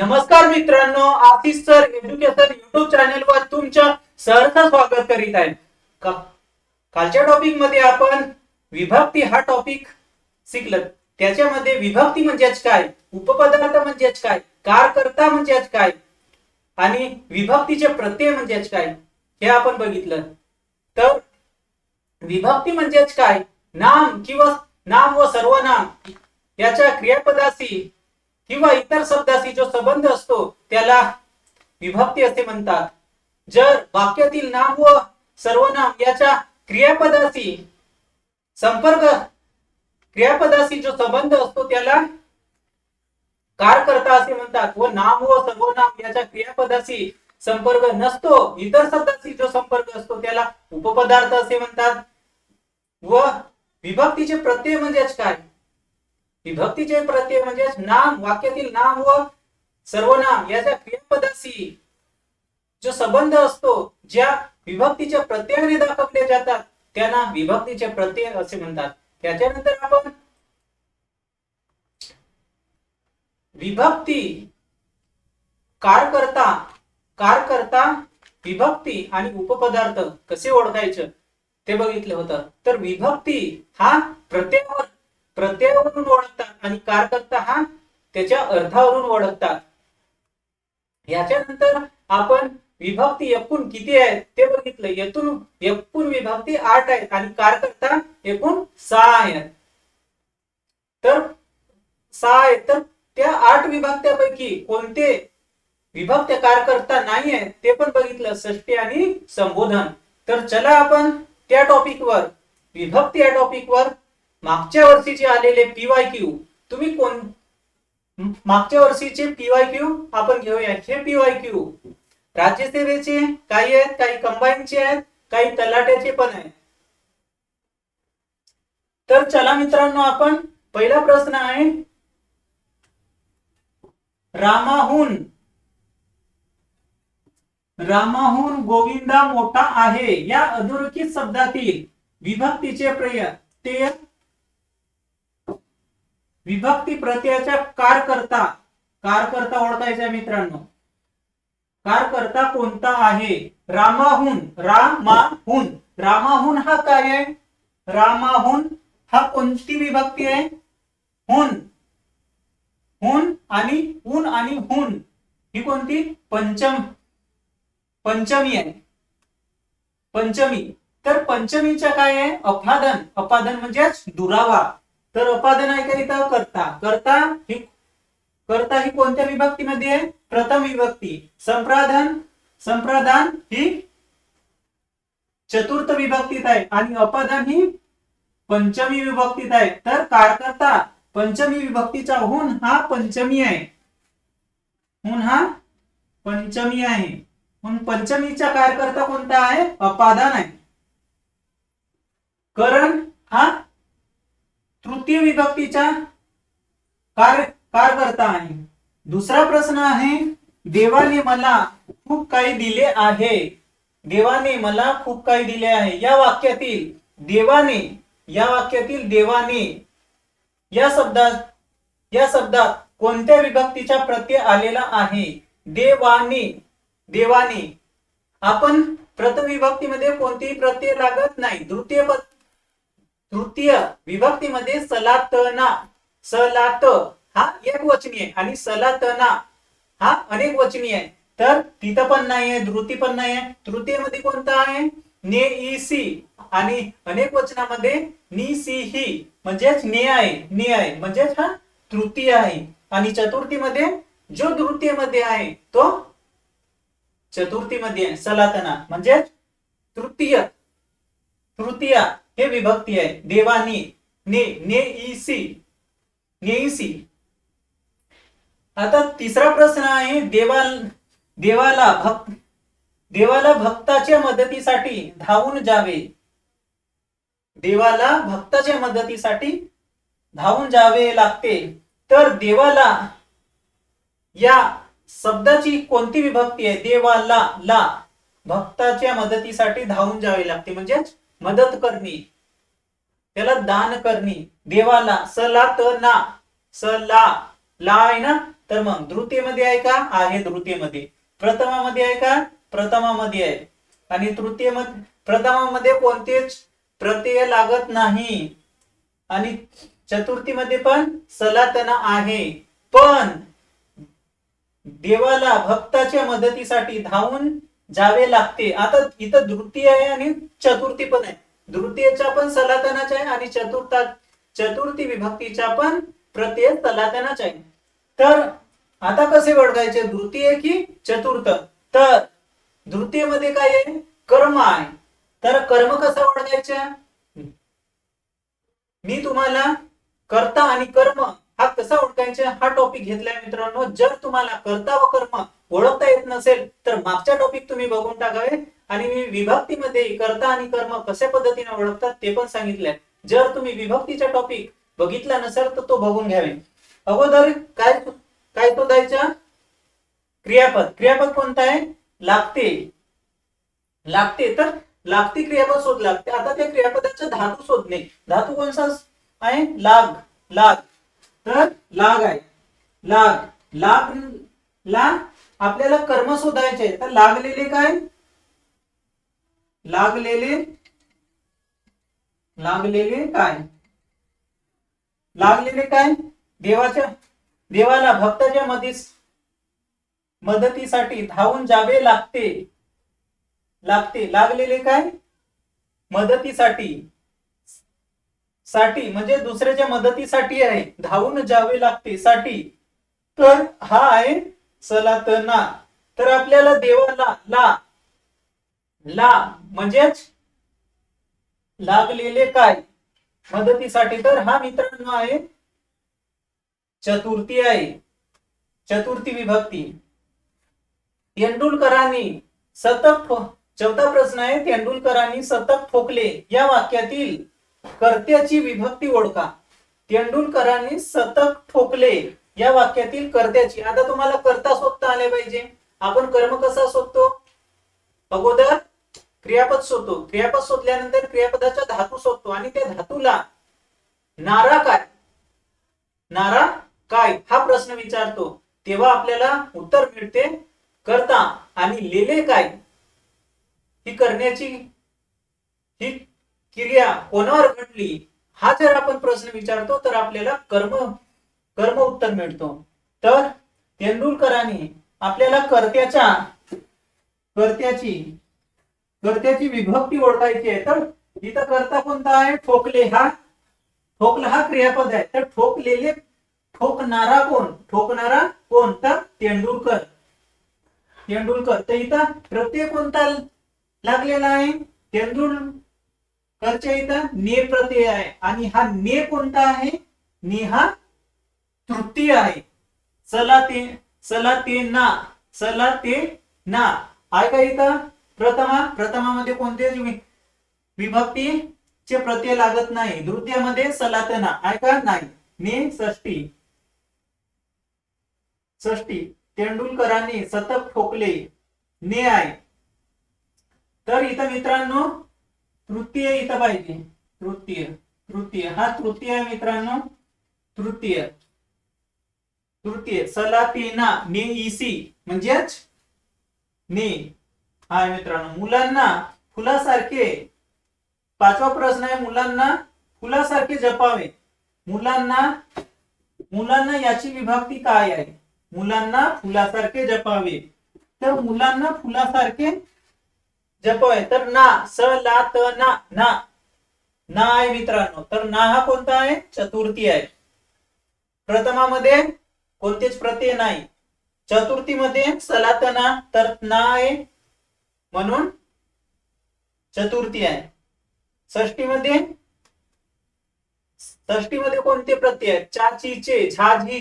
नमस्कार मित्रांनो Ashish sir education YouTube channel वर तुमचं सहर्ष स्वागत करीत आहे. का- कालच्या टॉपिकमध्ये आपण विभक्ती हा टॉपिक शिकलं. त्याच्यामध्ये विभक्ती म्हणजेच काय? उपपदार्थ म्हणजेच काय? कारकर्ता म्हणजेच काय? आणि विभक्तीचे प्रत्यय म्हणजेच काय? हे आपण बघितलं. तर विभक्ती म्हणजेच काय? नाम किंवा नाम व सर्वनाम याच्या क्रियापदाशी किंवा इतर शब्दाशी जो संबंध असतो त्याला विभक्ती असे म्हणतात. जर वाक्यातील नाम व सर्वनाम याच्या क्रियापदाशी संपर्क क्रियापदाशी जो संबंध असतो त्याला कारकर्ता असे म्हणतात व नाम व सर्वनाम याच्या क्रियापदाशी संपर्क नसतो इतर शब्दाशी जो संपर्क असतो त्याला उपपदार्थ असे म्हणतात. व विभक्तीचे प्रत्यय म्हणजेच काय? विभक्तीचे प्रत्यय म्हणजे नाम वाक्यातील नाम व सर्वनाम याच्या क्रियापदाशी जो संबंध असतो ज्या विभक्तीच्या प्रत्ययाने दाखवले जातात त्यांना विभक्तीचे प्रत्यय असे म्हणतात. त्याच्यानंतर आपण विभक्ती कारकर्ता कारकर्ता विभक्ती आणि उपपदार्थ कसे ओळखायचं? ते बघितलं होतं. तर विभक्ती हा प्रत्ययावर प्रत्ययावरून ओळखतात आणि कारकर्ता हा त्याच्या अर्थावरून ओळखतात. याच्यानंतर आपण विभक्ती एकूण किती आहेत ते बघितलं. येथून एकूण विभक्ती आठ आहेत आणि कारकर्ता एकूण सहा आहेत. तर सहा आहेत. तर त्या आठ विभक्त्यापैकी कोणते विभक्त कारकर्ता नाही आहेत ते पण बघितलं. षष्टी आणि संबोधन. तर चला आपण त्या टॉपिकवर विभक्ती या टॉपिकवर मागच्या वर्षीचे आलेले पीवाय क्यू तुम्ही कोण? मागच्या वर्षीचे पीवाय क्यू आपण घेऊया. हे पीवाय क्यू राज्यसेवेचे काही आहेत काही कंबाईनचे आहेत काही तलाट्याचे पण आहेत. तर चला मित्रांनो आपण पहिला प्रश्न आहे. रामाहून रामाहून गोविंदा मोठा आहे या अधोरेखित शब्दातील विभक्तीचे प्रयत्न विभक्ती प्रत्ययाच्या कारकर्ता कारकर्ता ओळखायचा मित्रांनो. कारकर्ता कोणता आहे? रामाहून रामाहून. रामाहून हा काय आहे? रामाहून हा कोणती विभक्ती आहे? हुन. हुन आणि हुन आणि हुन. ही कोणती? पंचम पंचमी आहे. पंचमी. तर पंचमीच्या काय आहे? अपादन. अपादन म्हणजेच दुरावा. तर अपादन आहे करता. करता ही करता ही कोणत्या विभक्तीमध्ये? आहे प्रथम विभक्ती. संप्राधान संप्रदान ही चतुर्थ विभक्तीत आहे. आणि अपादान ही पंचमी विभक्तीत आहे. तर कारकर्ता पंचमी विभक्तीचा हुन हा पंचमी आहे. हुन हा पंचमी आहे. म्हणून पंचमीचा कारकर्ता कोणता आहे? अपादान आहे. करण हा तृतीय विभक्तीचा कार कारकर्ता आहे. दुसरा प्रश्न आहे देवाने मला खूप काही दिले आहे. देवाने मला खूप काही दिले आहे. या वाक्यातील देवाने या वाक्यातील देवाने या शब्दात या शब्दात कोणत्या विभक्तीचा प्रत्यय आलेला आहे? देवाने देवाने. आपण प्रथम विभक्तीमध्ये कोणतीही प्रत्यय लागत नाही. तृतीय तृतीय विभक्तीमध्ये सलातना सलात हा एक वचनी आहे. आणि सलातना हा अनेक वचनी आहे. तर तिथं पण नाही आहे धृती पण नाही आहे तृतीयमध्ये कोणता आहे? ने ई सी आणि अनेक वचनामध्ये नि सी ही म्हणजेच ने आहे ने आहे म्हणजेच हा तृतीय आहे. आणि चतुर्थीमध्ये जो तृतीयमध्ये आहे तो चतुर्थीमध्ये आहे. सलातना. म्हणजेच तृतीय. तृतीय. हे विभक्ती आहे. देवानी ने ने इसी ने इसी आता तिसरा प्रश्न आहे देवा देवाला भक्त देवाला भक्ताच्या मदतीसाठी धावून जावे. देवाला भक्ताच्या मदतीसाठी धावून जावे लागते. तर देवाला या शब्दाची कोणती विभक्ती आहे? देवाला ला भक्ताच्या मदतीसाठी धावून जावे लागते. म्हणजेच मदत करणे त्याला दान करणे देवाला सला त ना स ला ला आहे ना? तर मग द्वितीयमध्ये आहे का? आहे द्वितीयमध्ये प्रथमामध्ये आहे का? प्रथमामध्ये आहे. आणि तृतीयमध्ये प्रथमामध्ये कोणतेच प्रत्यय लागत नाही. आणि चतुर्थीमध्ये पण सलातना आहे. पण देवाला भक्ताच्या मदतीसाठी धावून जावे लागते. आता इथं तृतीय आहे आणि चतुर्थी पण आहे. तृतीयचा पण सलातनाच आहे आणि चतुर्था चतुर्थी विभक्तीचा पण प्रत्यय सलातनाच आहे. तर आता कसे ओळखायचे तृतीय की चतुर्थ? तर तृतीयमध्ये काय आहे? कर्म आहे. तर कर्म कसं ओळखायचं मी तुम्हाला कर्ता आणि कर्म हा कसा ओळखायचा हा टॉपिक घेतलाय मित्रांनो. जर तुम्हाला कर्ता व कर्म ओळखता येत नसेल तर मागच्या टॉपिक तुम्ही बघून टाकावे. आणि मी विभक्तीमध्ये कर्ता आणि कर्म कशा पद्धतीने ओळखतात ते पण सांगितलंय. जर तुम्ही विभक्तीचा टॉपिक बघितला नसेल तर तो बघून घ्यावे. अगोदर काय काय शोधायचा? क्रियापद. क्रियापद कोणता आहे? लागते. लागते. तर लागते क्रियापद शोध लागते. आता त्या क्रियापदाचा धातू शोधणे. धातू कोणता आहे? लाग. लाग. तर लाग आहे. लाग. लाग ला आपल्याला कर्म शोधायचे तर लागलेले काय? लागलेले? लागलेले काय? लागलेले काय? देवाच्या देवाला भक्ताच्या मधीस मदतीसाठी धावून जावे लागते. लागते. लागलेले काय? मदतीसाठी. साठी म्हणजे दुसऱ्याच्या मदतीसाठी आहे. धावून जावे लागते साठी. तर हा आहे सलातना तर आपल्याला देवाला ला ला म्हणजेच लागलेले काय? मदतीसाठी. तर हा मित्रांनो आहे चतुर्थी आहे. चतुर्थी विभक्ती. तेंडुलकरांनी सतत चौथा प्रश्न आहे तेंडुलकरांनी सतत ठोकले या वाक्यातील कर्त्याची विभक्ती ओळखा. तेंडुलकरांनी सतत ठोकले. या वाक्यातील कर्त्याची. आता तुम्हाला कर्ता शोधता आले पाहिजे. आपण कर्म कसा शोधतो अगोदर क्रियापद शोधतो क्रियापद शोधल्यानंतर क्रियापदाचा धातू शोधतो आणि त्या धातूला नारा काय? नारा काय? हा प्रश्न विचारतो. तेव्हा आपल्याला उत्तर मिळते करता. आणि लेले काय? ही करण्याची ही क्रिया कोणावर घडली हा जर आपण प्रश्न विचारतो तर आपल्याला कर्म कर्म उत्तर मिळतो. तर तेंडुलकरांनी आपल्याला कर्त्याच्या कर्त्याची कर्त्याची विभक्ती ओळखायची आहे. तर इथं कर्ता कोणता आहे? ठोकले हा ठोकला हा क्रियापद आहे. तर ठोकलेले ठोकणारा कोण? ठोकणारा कोण तर तेंडुलकर. तेंडुलकर. तर इथं प्रत्यय कोणता लागलेला आहे? तेंडुल तेंडुलकरच्या इथं ने प्रत्यय आहे. आणि हा ने कोणता आहे? ने हा तृतीय आहे. चला ते चला ते ना चला ते ना. आहे का इथं. प्रथमा प्रथमामध्ये कोणतेच विभक्ती चे प्रत्यय लागत नाही. द्वितीयमध्ये सलातना आहे का नाही. ने षष्टी षष्टी तेंडुलकरांनी सतत ठोकले. ने आहे. तर इथं मित्रांनो तृतीय इथं पाहिजे. तृतीय. तृतीय. हा तृतीय आहे मित्रांनो. तृतीय. तृतीय. सलातीना ने इसी. म्हणजेच ने. हा मित्रांनो. मुलांना फुलासारखे पाचवा प्रश्न आहे मुलांना फुलासारखे जपावे. मुलांना मुलांना याची विभक्ती काय आहे? मुलांना फुलासारखे जपावे. तर मुलांना फुलासारखे जपावे तर ना स ला त ना ना. ना आहे मित्रांनो. तर ना हा कोणता आहे? चतुर्थी आहे. प्रथमामध्ये कोणतेच प्रत्यय नाही. चतुर्थीमध्ये सलातना तर ना आहे म्हणून चतुर्थी आहे. षष्टीमध्ये षष्टीमध्ये कोणते प्रत्यय आहेत? चाची चे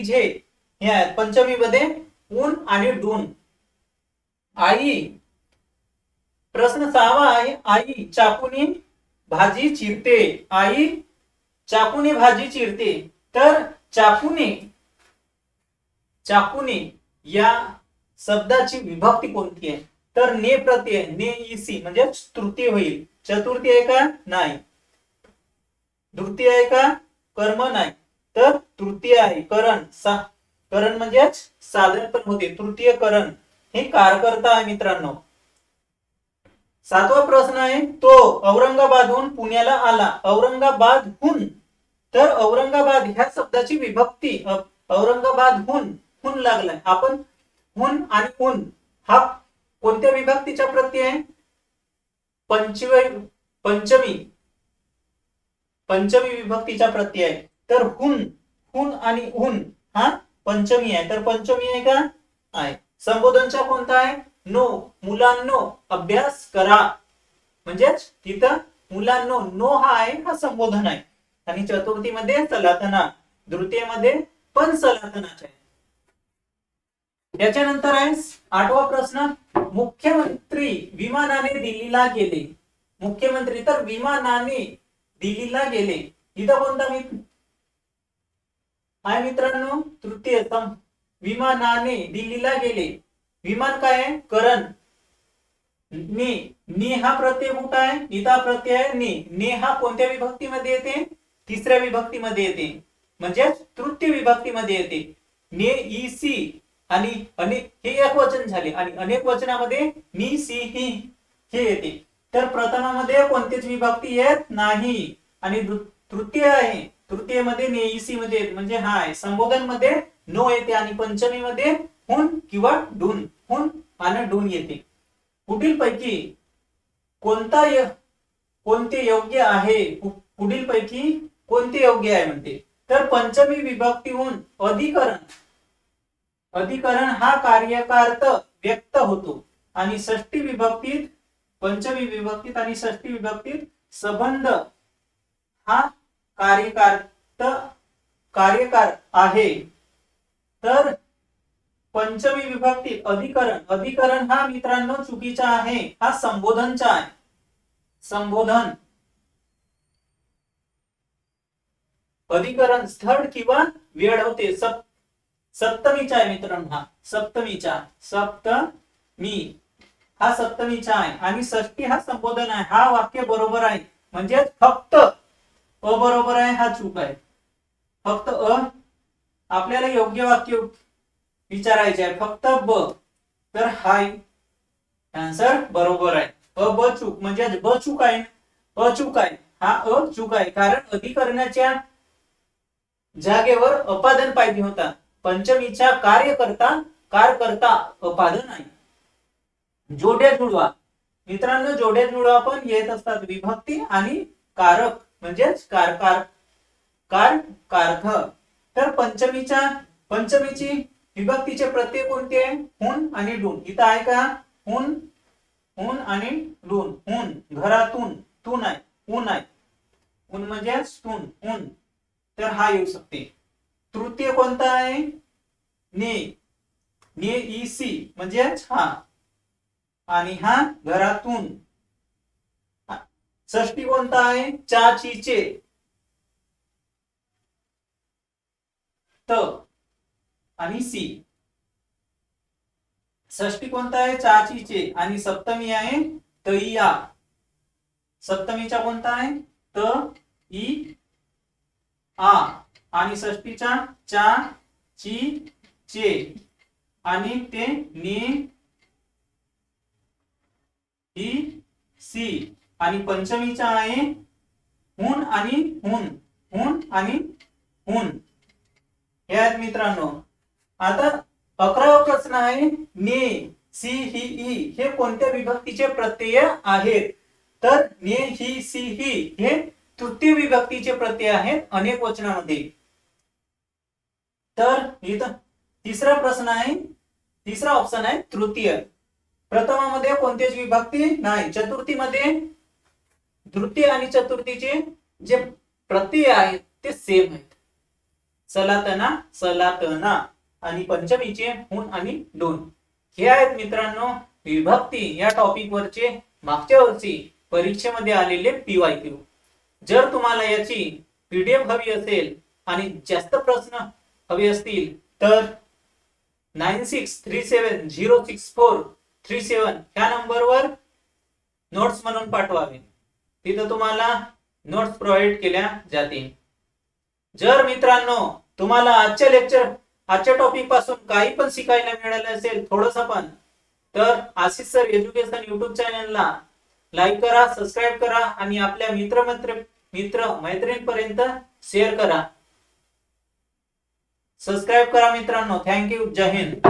झे. हे आहेत. पंचमीमध्ये ऊन आणि डून. आई प्रश्न सहावा आहे आई चाकूनी भाजी चिरते. आई चाकूने भाजी चिरते. तर चाकूने चाकूने या शब्दाची विभक्ती कोणती आहे? तर ने प्रत्यय ने इसी म्हणजे तृतीय होईल. चतुर्थी आहे का? नाही. तृतीय आहे का? कर्म नाही. तर तृतीय आहे करण. सा करण म्हणजेच साधन पण होते. तृतीय करण. हे कारकर्ता आहे मित्रांनो. सातवा प्रश्न आहे तो औरंगाबादहून पुण्याला आला. औरंगाबादहून. तर औरंगाबाद ह्या शब्दाची विभक्ती औरंगाबादहून हुन लागलाय. आपण हुन आणि हुन हा कोणत्या विभक्तीचा प्रत्यय आहे? पंचवी पंचमी पंचमी विभक्तीचा प्रत्यय आहे. तर हुन हुन आणि हुन हा पंचमी आहे. तर पंचमी आहे का? आहे. संबोधनचा कोणता आहे? नो मुलांनो अभ्यास करा. म्हणजेच तिथं मुलांनो नो हा आहे हा संबोधन आहे. आणि चतुर्थीमध्ये सलातना द्वितीयमध्ये पण सलातनाच आहे. त्याच्यानंतर आहे आठवा प्रश्न मुख्यमंत्री विमानाने दिल्लीला गेले. मुख्यमंत्री तर विमानाने दिल्लीला गेले. इथं कोणता मी आहे मित्रांनो तृतीय विमानाने दिल्लीला गेले. विमान काय आहे? करण. नी नी हा प्रत्यय कुठं आहे? इथा प्रत्यय आहे. नी ने हा कोणत्या विभक्तीमध्ये येते? तिसऱ्या विभक्तीमध्ये येते. म्हणजे तृतीय विभक्तीमध्ये येते. ने ई सी आणि अनेक हे एक वचन झाले. आणि अनेक वचनामध्ये मी सी ही हे येते. तर प्रथमामध्ये कोणतीच विभक्ती येत नाही. आणि तृतीय आहे. तृतीयमध्ये नेईसी मध्ये येत. म्हणजे हा आहे. संबोधनमध्ये नो येते आणि पंचमीमध्ये हुन किंवा डून हुन आणि डून येते. पुढील पैकी कोणता य- कोणते योग्य आहे? पुढीलपैकी पुढील पैकी कोणते योग्य आहे म्हणते. तर पंचमी विभक्तीहून अधिकरण अधिकरण हा कार्यकार्थ व्यक्त होतो. आणि षष्टी विभक्तीत पंचमी विभक्तीत आणि षष्टी विभक्तीत संबंध हा कार्यकार्थ कार्यकार आहे. तर पंचमी विभक्तीत अधिकरण. अधिकरण हा मित्रांनो चुकीचा आहे. हा संबोधनचा आहे. संबोधन. अधिकरण स्थळ किंवा वेळ होते. सप सप्तमीचा आहे मित्रांनो हा. सप्तमीचा. सप्तमी. हा सप्तमीचा आहे. आणि षष्टी हा संबोधन आहे. हा वाक्य बरोबर आहे. म्हणजे फक्त अ बरोबर आहे हा चूक आहे. फक्त अ. आपल्याला योग्य वाक्य विचारायचे आहे. फक्त ब. तर हाय. आन्सर बरोबर आहे. अ ब चूक. म्हणजे ब चूक आहे. अचूक आहे. हा अ चूक आहे. कारण अधिकरणाच्या जागेवर अपादन पाहिजे होता. पंचमीच्या कार करता अपादन आहे. जोड्या जुळवा. मित्रांनो जोड्या जुळवा पण येत असतात. विभक्ती आणि कारक. म्हणजेच कार कार कार कारक. तर पंचमीच्या पंचमीची विभक्तीचे प्रत्यय कोणते आहे? हुन आणि डून. इथं आहे का? हुन हुन आणि डून. हुन घरातून. तून आहे. ऊन आहे. ऊन म्हणजे तून ऊन तर हा येऊ शकते. तृतीय कोणता आहे? ने. ने ई सी. म्हणजेच हा. आणि हा घरातून. षष्टी कोणता आहे? चाचीचे. त. आणि सी. षष्टी कोणता आहे? चाचीचे. आणि सप्तमी आहे तैया सप्तमीचा कोणता आहे? त ई आ. आणि षष्टीचा चा ची चे. आणि ते ने ही सी. आणि पंचमीचा आहे हुन आणि हुन. हुन आणि हुन. हे आहेत मित्रांनो. आता अकरावा प्रश्न आहे ने सी ही ई हे कोणत्या विभक्तीचे प्रत्यय आहेत? तर ने ही सी ही हे तृतीय विभक्तीचे प्रत्यय आहेत अनेक वचनामध्ये. तर इथं तिसरा प्रश्न आहे तिसरा ऑप्शन आहे तृतीय. प्रथमामध्ये कोणतीच विभक्ती नाही चतुर्थीमध्ये तृतीय आणि चतुर्थीचे जे प्रत्यय आहेत ते सेम आहेत. सलातना सलातना आणि पंचमीचे हुन आणि दोन. हे आहेत मित्रांनो विभक्ती. या टॉपिक वरचे मागच्या वर्षी परीक्षेमध्ये आलेले पीवाय जर तुम्हाला याची पीडीएफ हवी असेल आणि जास्त प्रश्न हवे असतील तर nine six three seven zero six four three seven ह्या नंबरवर नोट्स म्हणून पाठवावे. तिथं तुम्हाला नोट्स प्रोव्हाइड केल्या जातील. जर मित्रांनो तुम्हाला आजचे लेक्चर आजच्या टॉपिकपासून काही पण शिकायला मिळालं असेल थोडस पण तर आशिष सर एज्युकेशन युट्यूब चॅनलला लाईक करा सबस्क्राईब करा आणि आपल्या मित्र मित्र मित्र मैत्रिणींपर्यंत शेअर करा. सबस्क्राईब करा मित्रांनो. थँक्यू जय हिंद